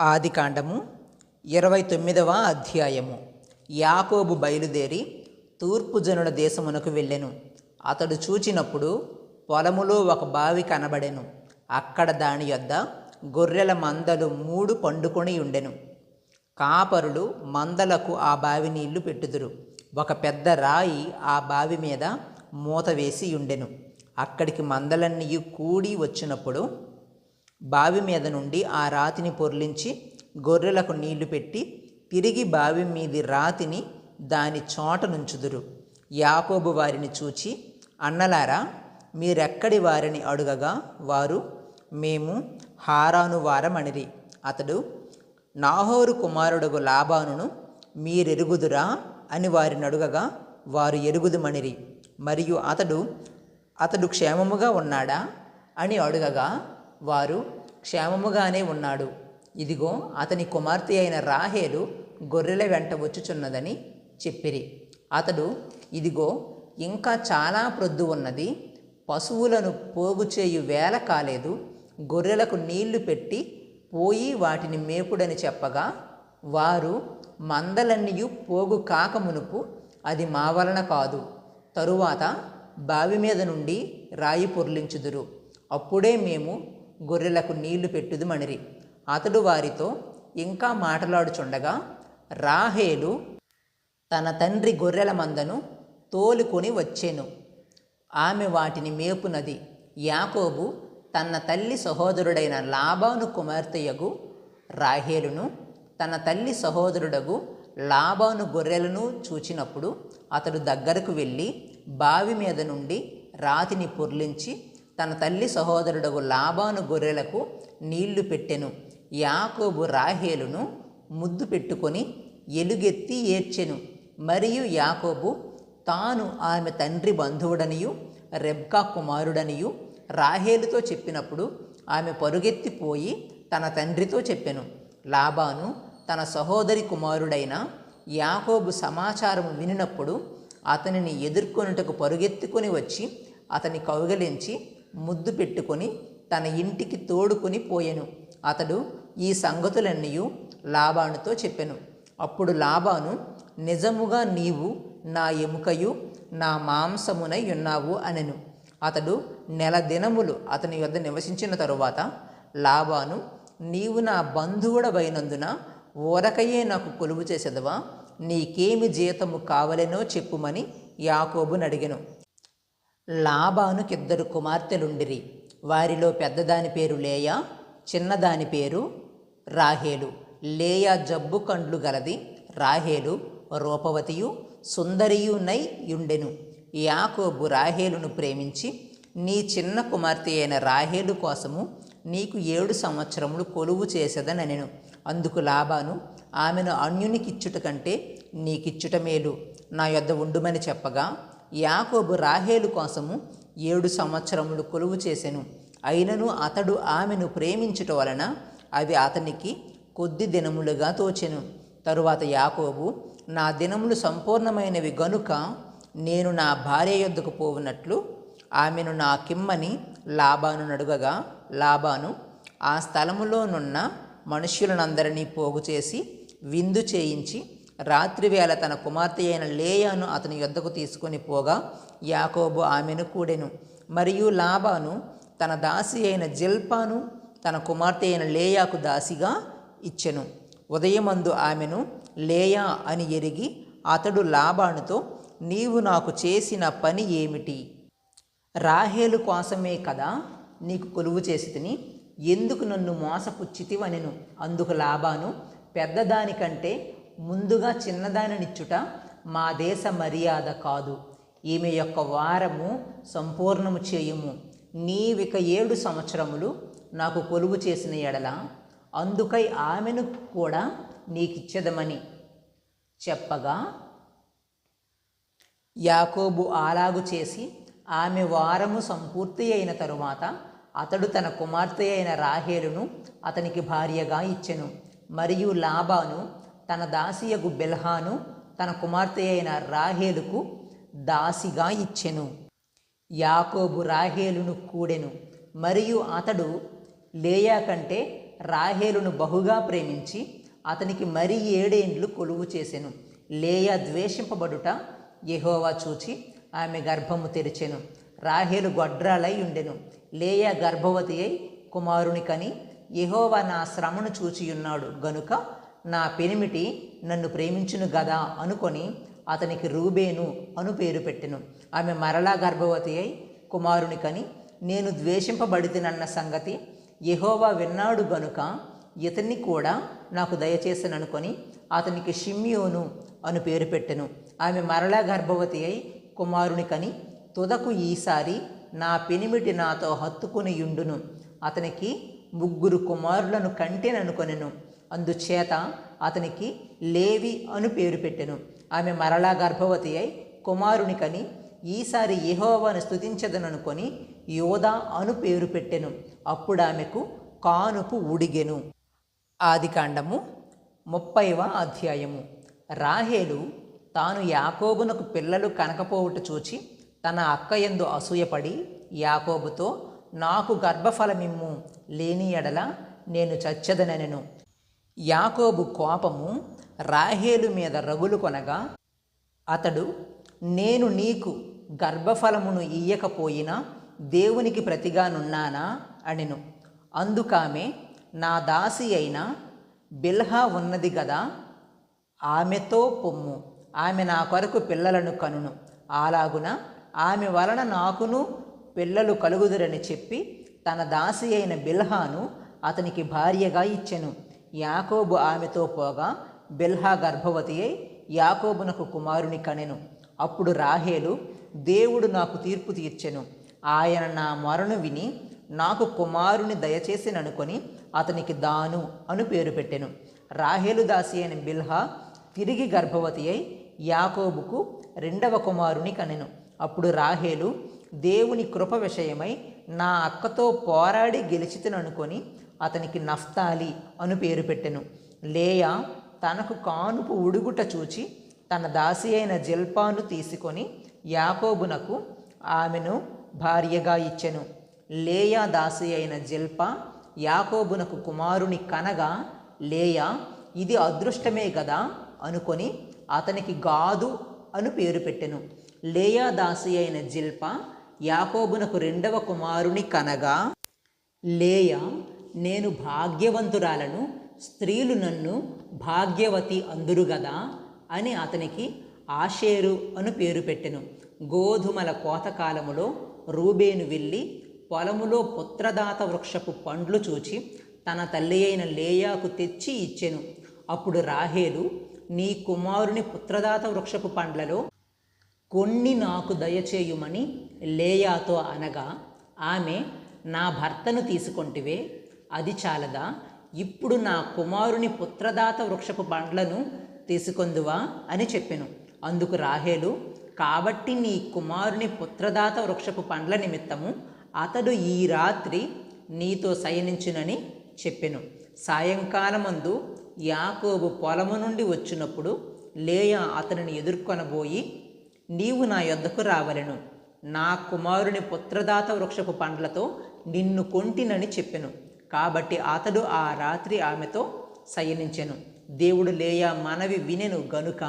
ఆదికాండము ఇరవై తొమ్మిదవ అధ్యాయము. యాకోబు బయలుదేరి తూర్పు జనుల దేశమునకు వెళ్ళెను. అతడు చూచినప్పుడు పొలములో ఒక బావి కనబడెను. అక్కడ దాని యొద్ద గొర్రెల మందలు మూడు పండుకొని ఉండెను. కాపరులు మందలకు ఆ బావి నీళ్ళు పెట్టుదురు. ఒక పెద్ద రాయి ఆ బావి మీద మూత వేసి ఉండెను. అక్కడికి మందలన్నీ కూడి వచ్చినప్పుడు బావి మీద నుండి ఆ రాతిని పొర్లించి గొర్రెలకు నీళ్ళు పెట్టి తిరిగి బావి మీది రాతిని దాని చోట నుంచుదురు. యాకోబు వారిని చూచి అన్నలారా మీరెక్కడి వారిని అడుగగా? వారు మేము హారాను వారమణిరి. అతడు నాహోరు కుమారుడుగు లాభానును మీరెరుగుదురా అని వారిని అడుగగా వారు ఎరుగుదుమణిరి మరియు అతడు అతడు క్షేమముగా ఉన్నాడా అని అడుగగా వారు క్షేమముగానే ఉన్నాడు. ఇదిగో అతని కుమార్తె అయిన రాహేలు గొర్రెల వెంట వచ్చుచున్నదని చెప్పిరి. అతడు ఇదిగో ఇంకా చాలా ప్రొద్దు ఉన్నది. పశువులను పోగు చేయు వేల కాలేదు. గొర్రెలకు నీళ్ళు పెట్టి పోయి వాటిని మేపుడని చెప్పగా వారు మందలన్నీయు పోగు కాకమునుపు అది మా వలన కాదు. తరువాత బావి మీద నుండి రాయి పొర్లించుదురు. అప్పుడే మేము గొర్రెలకు నీళ్ళు పెట్టుదుమనిరి అతడు వారితో ఇంకా మాట్లాడుచుండగా రాహేలు తన తండ్రి గొర్రెల మందను తోలుకొని వచ్చెను. ఆమె వాటిని మేపునది యాకోబు తన తల్లి సహోదరుడైన లాబాను కుమార్తెయగు రాహేలును తన తల్లి సహోదరుడగు లాబాను గొర్రెలను చూచినప్పుడు అతడు దగ్గరకు వెళ్ళి బావి మీద నుండి రాతిని పొర్లించి తన తల్లి సహోదరుడగు లాబాను గొర్రెలకు నీళ్ళు పెట్టెను. యాకోబు రాహేలును ముద్దు పెట్టుకొని ఎలుగెత్తి ఏడ్చెను. మరియు యాకోబు తాను ఆమె తండ్రి బంధువుడనియు రెబ్కా కుమారుడనియు రాహేలుతో చెప్పినప్పుడు ఆమె పరుగెత్తిపోయి తన తండ్రితో చెప్పెను. లాబాను తన సహోదరి కుమారుడైన యాకోబు సమాచారం వినినప్పుడు అతనిని ఎదుర్కొనుటకు పరుగెత్తుకొని వచ్చి అతని కౌగలించి ముద్దు పెట్టుకొని తన ఇంటికి తోడుకొని పోయెను. అతడు ఈ సంగతులన్నీ లాబానుతో చెప్పెను. అప్పుడు లాబాను నిజముగా నీవు నా ఎముకయు నా మాంసమునై ఉన్నావు అనెను. అతడు నెల దినములు అతని యొద్ద నివసించిన తరువాత లాబాను నీవు నా బంధువుడవైనందున ఊరకయే నాకు కొలువు చేసేదవా? నీకేమి జీతము కావలెనో చెప్పుమని యాకోబుని అడిగెను లాబానుకిద్దరు కుమార్తెలుండిరి. వారిలో పెద్దదాని పేరు లేయా చిన్నదాని పేరు రాహేలు. లేయా జబ్బు కండ్లు గలది రాహేలు రూపవతియు సుందరియునై యుండెను. యాకోబు రాహేలును ప్రేమించి నీ చిన్న కుమార్తె అయిన రాహేలు కోసము నీకు ఏడు సంవత్సరములు కొలువు చేసేదనెను అందుకు లాభాను ఆమెను అన్యునికిచ్చుట కంటే నీకిచ్చుట మేలు. నా యొద్ద ఉండుమని చెప్పగా యాకోబు రాహేలు కోసము ఏడు సంవత్సరములు కొలువు చేసెను. అయినను అతడు ఆమెను ప్రేమించుట వలన అవి అతనికి కొద్ది దినములుగా తోచెను. తరువాత యాకోబు నా దినములు సంపూర్ణమైనవి గనుక నేను నా భార్య యొద్దకు పోవునట్లు ఆమెను నా కిమ్మని లాబాను నడుగగా లాబాను ఆ స్థలములోనున్న మనుష్యులనందరినీ పోగు చేసి విందు చేయించి రాత్రివేళ తన కుమార్తె అయిన లేయాను అతని యొద్దకు తీసుకొని పోగా యాకోబు ఆమెను కూడెను. మరియు లాబాను తన దాసి అయిన జిల్పాను తన కుమార్తె అయిన లేయాకు దాసిగా ఇచ్చెను. ఉదయమందు ఆమెను లేయా అని ఎరిగి అతడు లాబానుతో నీవు నాకు చేసిన పని ఏమిటి? రాహేలు కోసమే కదా నీకు కొలువు చేసి తిని ఎందుకు నన్ను మోసపుచ్చితివనెను అందుకు లాభాను పెద్దదానికంటే ముందుగా చిన్నదానినిచ్చుట మా దేశ మర్యాద కాదు. ఈమె యొక్క వారము సంపూర్ణము చేయుము. నీవిక ఏడు సంవత్సరములు నాకు కొలువు చేసిన ఎడల అందుకై ఆమెను కూడా నీకిచ్చెదమని చెప్పగా యాకోబు అలాగు చేసి ఆమె వారము సంపూర్తి అయిన తరువాత అతడు తన కుమార్తె అయిన రాహేలును అతనికి భార్యగా ఇచ్చెను. మరియు లాబాను తన దాసియగు బెల్హాను తన కుమార్తె అయిన రాహేలుకు దాసిగా ఇచ్చెను. యాకోబు రాహేలును కూడెను. మరియు అతడు లేయా కంటే రాహేలును బహుగా ప్రేమించి అతనికి మరి ఏడేండ్లు కొలువు చేసెను. లేయా ద్వేషింపబడుట యహోవా చూచి ఆమె గర్భము తెరిచెను. రాహేలు గొడ్రాలై ఉండెను. లేయా గర్భవతి అయి కుమారుని కని యహోవా నా శ్రమను చూచియున్నాడు. గనుక నా పెనిమిటి నన్ను ప్రేమించును గదా అనుకొని అతనికి రూబేను అను పేరు పెట్టెను. ఆమె మరలా గర్భవతి అయి కుమారుని కని నేను ద్వేషింపబడితినన్న సంగతి యహోవా విన్నాడు గనుక ఇతన్ని కూడా నాకు దయచేసననుకొని అతనికి షిమ్యోను అను పేరు పెట్టెను. ఆమె మరలా గర్భవతి అయి కుమారుని కని తుదకు ఈసారి నా పెనిమిటి నాతో హత్తుకుని యుండును అతనికి ముగ్గురు కుమారులను కంటేననుకొనెను. అందుచేత అతనికి లేవి అను పేరు పెట్టెను. ఆమె మరలా గర్భవతి అయి కుమారునికని ఈసారి యహోవాను స్తుతించదననుకొని యోధా అను పేరు పెట్టెను. అప్పుడు ఆమెకు కానుపు ఉడిగెను. ఆదికాండము ముప్పైవ అధ్యాయము. రాహేలు తాను యాకోబునకు పిల్లలు కనకపోవుట చూచి తన అక్క యందు అసూయపడి యాకోబుతో నాకు గర్భఫలమిమ్ము లేని ఎడల నేను చచ్చదనెను యాకోబు కోపము రాహేలు మీద రగులు కొనగా అతడు నేను నీకు గర్భఫలమును ఇయ్యకపోయినా దేవునికి ప్రతిగానున్నానా అనిను. అందుకామె నా దాసి అయిన బిల్హా ఉన్నది కదా ఆమెతో పొమ్ము. ఆమె నా కొరకు పిల్లలను కనును. అలాగున ఆమె వలన నాకును పిల్లలు కలుగుదురని చెప్పి తన దాసి అయిన బిల్హాను అతనికి భార్యగా ఇచ్చెను. యాకోబు ఆమెతో పోగా బిల్హా గర్భవతి అయి యాకోబునకు కుమారుని కనెను. అప్పుడు రాహేలు దేవుడు నాకు తీర్పు తీర్చెను. ఆయన నా మరణు విని నాకు కుమారుని దయచేసిననుకొని అతనికి దాను అను పేరు పెట్టెను. రాహేలు దాసి అయిన బిల్హా తిరిగి గర్భవతి అయి యాకోబుకు రెండవ కుమారుని కనెను. అప్పుడు రాహేలు దేవుని కృప విషయమై నా అక్కతో పోరాడి గెలిచితననుకొని అతనికి నఫ్తాలి అను పేరు పెట్టెను. లేయా తనకు కానుపు ఉడుగుట చూచి తన దాసి అయిన జిల్పాను తీసుకొని యాకోబునకు ఆమెను భార్యగా ఇచ్చెను. లేయా దాసి అయిన జిల్ప యాకోబునకు కుమారుని కనగా లేయా ఇది అదృష్టమే కదా అనుకొని అతనికి గాదు అను పేరు పెట్టెను. లేయా దాసి అయిన జిల్ప యాకోబునకు రెండవ కుమారుని కనగా లేయా నేను భాగ్యవంతురాలను స్త్రీలు నన్ను భాగ్యవతి అందురు గదా అని అతనికి ఆషేరు అను పేరు పెట్టెను. గోధుమల కోతకాలములో రూబేను వెళ్ళి పొలములో పుత్రదాత వృక్షపు పండ్లు చూచి తన తల్లి అయిన లేయాకు తెచ్చి ఇచ్చెను. అప్పుడు రాహేలు నీ కుమారుని పుత్రదాత వృక్షపు పండ్లలో కొన్ని నాకు దయచేయుమని లేయాతో అనగా ఆమె నా భర్తను తీసుకొంటివే అది చాలదా? ఇప్పుడు నా కుమారుని పుత్రదాత వృక్షపు పండ్లను తీసుకొందువా? అని చెప్పెను. అందుకు రాహేలు కాబట్టి నీ కుమారుని పుత్రదాత వృక్షపు పండ్ల నిమిత్తము అతడు ఈ రాత్రి నీతో శయనించునని చెప్పెను. సాయంకాలమందు యాకోబు పొలము నుండి వచ్చినప్పుడు లేయా అతనిని ఎదుర్కొనబోయి నీవు నా యొద్దకు రావలెను. నా కుమారుని పుత్రదాత వృక్షపు పండ్లతో నిన్ను కొంటినని చెప్పెను. కాబట్టి అతడు ఆ రాత్రి ఆమెతో శయనించెను. దేవుడు లేయా మనవి వినెను గనుక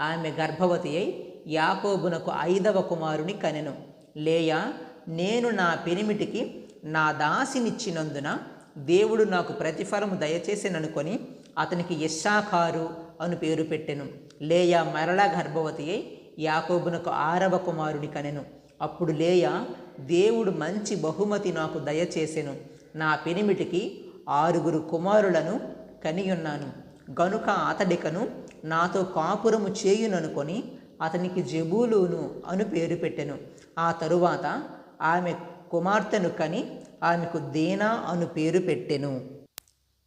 ఆమె గర్భవతి అయి యాకోబునకు ఐదవ కుమారుని కనెను. లేయా నేను నా పెనిమిటికి నా దాసినిచ్చినందున దేవుడు నాకు ప్రతిఫలము దయచేసిననుకొని అతనికి యశాఖారు అను పేరు పెట్టెను. లేయా మరలా గర్భవతి అయి యాకోబునకు ఆరవ కుమారుని కనెను. అప్పుడు లేయా దేవుడు మంచి బహుమతి నాకు దయచేసెను. నా పెనిమిటికి ఆరుగురు కుమారులను కనియున్నాను. గనుక అతడికను నాతో కాపురము చేయుననుకొని అతనికి జబూలును అను పేరు పెట్టెను. ఆ తరువాత ఆమె కుమార్తెను కని ఆమెకు దేనా అను పేరు పెట్టెను.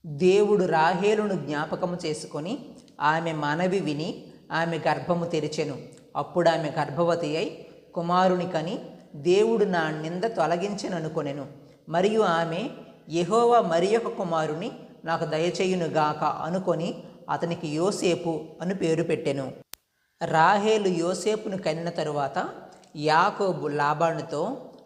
దేవుడు రాహేలును జ్ఞాపకము చేసుకొని ఆమె మనవి విని ఆమె గర్భము తెరిచెను. అప్పుడు ఆమె గర్భవతి అయి కుమారుని కని దేవుడు నా నింద తొలగించననుకొనెను. మరియు ఆమె యెహోవా మరి యొక్క కుమారుని నాకు దయచేయునుగాక అనుకొని అతనికి యోసేపు అని పేరు పెట్టెను. రాహేలు యోసేపును కనిన తరువాత యాకోబు లాబానుతో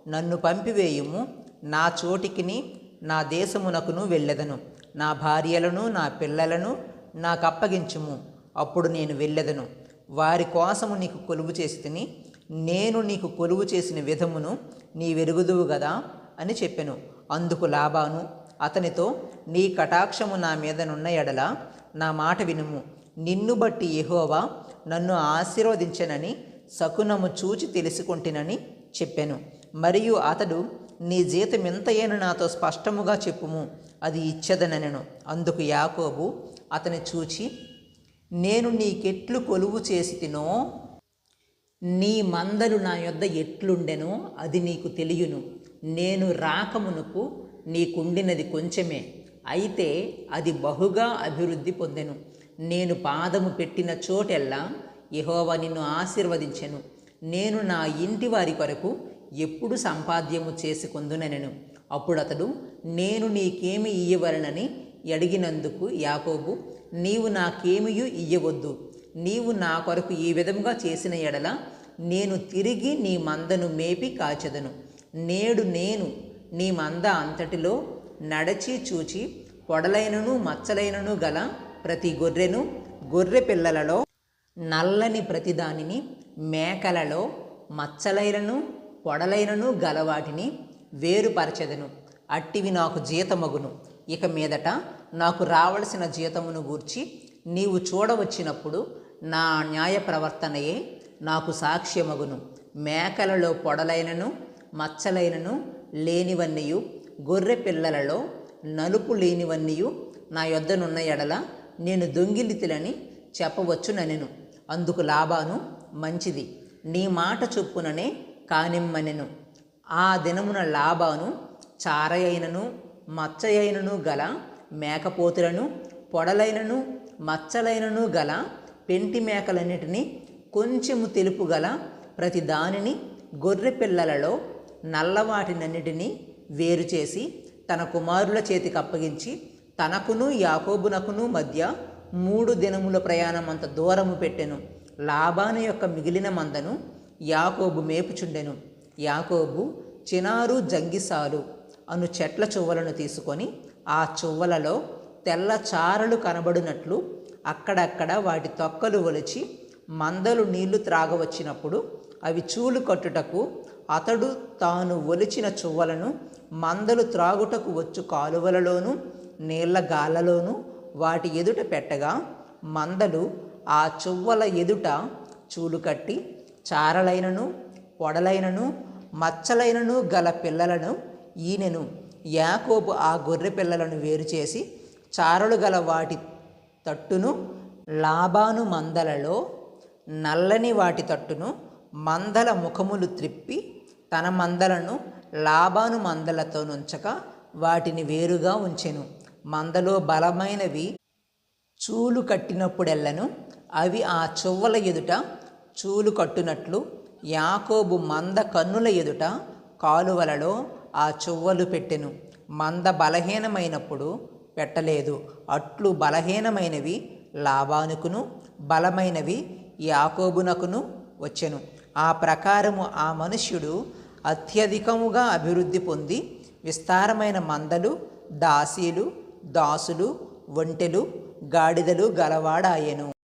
నన్ను పంపివేయుము నా చోటికిని నా దేశమునకును వెళ్ళెదను. నా భార్యలను నా పిల్లలను నాకు అప్పగించుము అప్పుడు నేను వెళ్ళెదను. వారి కోసము నీకు కొలువు చేసి తిని నేను నీకు కొలువు చేసిన విధమును నీ వెరుగుదువు కదా అని చెప్పెను. అందుకు లాబాను అతనితో నీ కటాక్షము నా మీదనున్న ఎడల నా మాట వినుము. నిన్ను బట్టి ఎహోవా నన్ను ఆశీర్వదించనని శకునము చూచి తెలుసుకుంటునని చెప్పాను. మరియు అతడు నీ జీతం ఎంతయ్యను నాతో స్పష్టముగా చెప్పుము. అది ఇచ్చదనెను అందుకు యాకోబు అతని చూచి నేను నీకెట్లు కొలువు చేసి తినో నీ మందలు నా యొద్ద ఎట్లుండెనో అది నీకు తెలియను. నేను రాకమునకు నీకుండినది కొంచెమే. అయితే అది బహుగా అభివృద్ధి పొందెను. నేను పాదము పెట్టిన చోటెల్లా యెహోవా నిన్ను ఆశీర్వదించెను. నేను నా ఇంటి వారి కొరకు ఎప్పుడు సంపాద్యము చేసుకొందునెను అప్పుడు అతడు నేను నీకేమి ఇయ్యవలనని అడిగినందుకు యాకోబు నీవు నాకేమియు ఇయ్యవద్దు. నీవు నా కొరకు ఈ విధముగా చేసిన ఎడల నేను తిరిగి నీ మందను మేపి కాచెదను. నేడు నేను నీ మంద అంతటిలో నడచి చూచి పొడలైనను మచ్చలైనను గల ప్రతి గొర్రెను గొర్రె పిల్లలలో నల్లని ప్రతిదానిని మేకలలో మచ్చలైనను పొడలైనను గలవాటిని వేరుపరచెదను. అట్టివి నాకు జీతమగును. ఇక మీదట నాకు రావలసిన జీతమును గూర్చి నీవు చూడవచ్చినప్పుడు నా న్యాయ ప్రవర్తనయే నాకు సాక్ష్యమగును. మేకలలో పొడలైనను మచ్చలైనను లేనివన్నీయు గొర్రె పిల్లలలో నలుపు లేనివన్నీయు నా యొద్దనున్న ఎడల నేను దొంగిలితిలని చెప్పవచ్చుననెను. అందుకు లాభాను మంచిది. నీ మాట చొప్పుననే కానిమ్మనెను. ఆ దినమున లాభాను చారయైనను మచ్చయైనను గల మేకపోతులను పొడలైనను మచ్చలైనను గల పెంటి మేకలన్నిటినీ కొంచెము తెలుపు గల ప్రతి దానిని గొర్రె పిల్లలలో నల్లవాటినన్నిటినీ వేరు చేసి తన కుమారుల చేతికి అప్పగించి తనకును యాకోబునకును మధ్య మూడు దినముల ప్రయాణం అంత దూరము పెట్టెను. లాభాను యొక్క మిగిలిన మందను యాకోబు మేపుచుండెను. యాకోబు చినారు జంగిసాలు అను చెట్ల చువ్వలను తీసుకొని ఆ చువ్వలలో తెల్ల చారలు కనబడినట్లు అక్కడక్కడ వాటి తొక్కలు ఒలిచి మందలు నీళ్ళు త్రాగవచ్చినప్పుడు అవి చూలు కట్టుటకు అతడు తాను ఒలిచిన చువ్వలను మందలు త్రాగుటకు వచ్చు కాలువలలోనూ నీళ్ళ గాలలోనూ వాటి ఎదుట పెట్టగా మందలు ఆ చువ్వల ఎదుట చూలు కట్టి చారలైనను పొడలైనను మచ్చలైనను గల పిల్లలను ఈనెను యాకోబు ఆ గొర్రె పిల్లలను వేరు చేసి చారలు గల వాటి తట్టును లాభాను మందలలో నల్లని వాటి తట్టును మందల ముఖములు త్రిప్పి తన మందలను లాభాను మందలతో నుంచక వాటిని వేరుగా ఉంచెను. మందలో బలమైనవి చూలు కట్టినప్పుడెల్లను. అవి ఆ చువ్వల ఎదుట చూలు కట్టునట్లు యాకోబు మంద కన్నుల ఎదుట కాలువలలో ఆ చువ్వలు పెట్టెను. మంద బలహీనమైనప్పుడు పెట్టలేదు. అట్లు బలహీనమైనవి లాభానుకును బలమైనవి యాకోబునకును వచ్చెను. ఆ ప్రకారము ఆ మనుష్యుడు అత్యధికముగా అభివృద్ధి పొంది విస్తారమైన మందలు దాసీలు దాసులు ఒంటెలు గాడిదలు గలవాడాయెను.